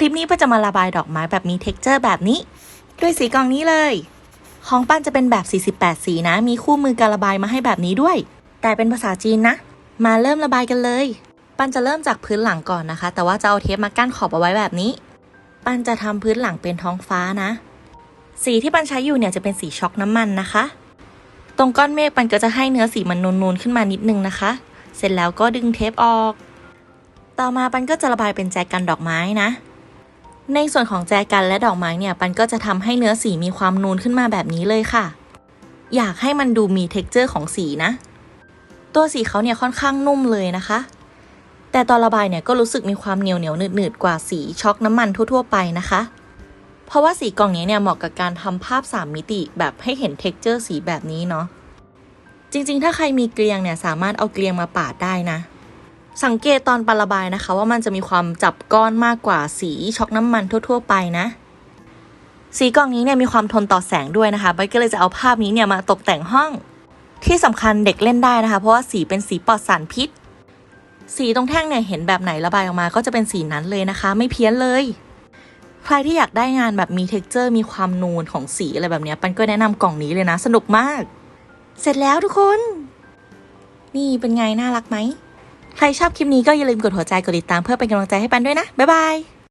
คลิปนี้ปันจะมาระบายดอกไม้แบบมีเท็กเจอร์แบบนี้ ด้วยสีกล่องนี้เลย ของปั้นจะเป็นแบบ 48 สีนะ มีคู่มือการระบายมาให้แบบนี้ด้วย แต่เป็นภาษาจีนนะ มาเริ่มระบายกันเลย ปั้นจะเริ่มจากพื้นหลังก่อนนะคะ แต่ว่าจะเอาเทปมากั้นขอบเอาไว้แบบนี้ ปั้นจะทำพื้นหลังเป็นท้องฟ้านะ สีที่ปันใช้อยู่เนี่ยจะเป็นสีช็อกน้ำมันนะคะ ตรงก้อนเมฆปันก็จะให้เนื้อสีมันนูนๆขึ้นมานิดนึงนะคะ เสร็จแล้วก็ดึงเทปออก ต่อมาปันก็จะระบายเป็นแจกันดอกไม้นะ ในส่วนของแจกันและดอกไม้เนี่ย ปันก็จะทำให้เนื้อสีมีความนูนขึ้นมาแบบนี้เลยค่ะ อยากให้มันดูมีเท็กเจอร์ของสีนะ ตัวสีเขาเนี่ยค่อนข้างนุ่มเลยนะคะ แต่ตอนระบายเนี่ยก็รู้สึกมีความเหนียวเหนียวหนืดๆกว่าสีช็อกน้ำมันทั่วๆไปนะคะ เพราะว่าสีกล่องนี้เนี่ยเหมาะกับการทำภาพ 3 มิติแบบให้เห็นเท็กเจอร์สีแบบนี้เนาะ จริงๆ ถ้าใครมีเกลียงเนี่ยสามารถเอาเกลียงมาปาดได้นะ สังเกตตอนประบายนะคะ ว่ามันจะมีความจับก้อนมากกว่าสีช็อกน้ำมันทั่ว ๆ ไปนะ สีกล่องนี้เนี่ยมีความทนต่อแสงด้วยนะคะใบก็เลยจะเอาภาพนี้เนี่ยมาตกแต่งห้อง ที่สำคัญเด็กเล่นได้นะคะ เพราะว่าสีเป็นสีปลอดสารพิษ สีตรงแท่งเนี่ยเห็นแบบไหนระบายออกมา ก็จะเป็นสีนั้นเลยนะคะ ไม่เพี้ยนเลย ใครที่อยากได้งานแบบมีเท็กเจอร์มีความนูนของสีอะไรแบบนี้ปันก็แนะนำกล่องนี้เลยนะ สนุกมาก เสร็จแล้วทุกคน นี่เป็นไงน่ารักไหม ใครชอบคลิปนี้ก็อย่าลืมกดหัวใจกดติดตามเพื่อเป็นกำลังใจให้ปันด้วยนะ บ๊ายบาย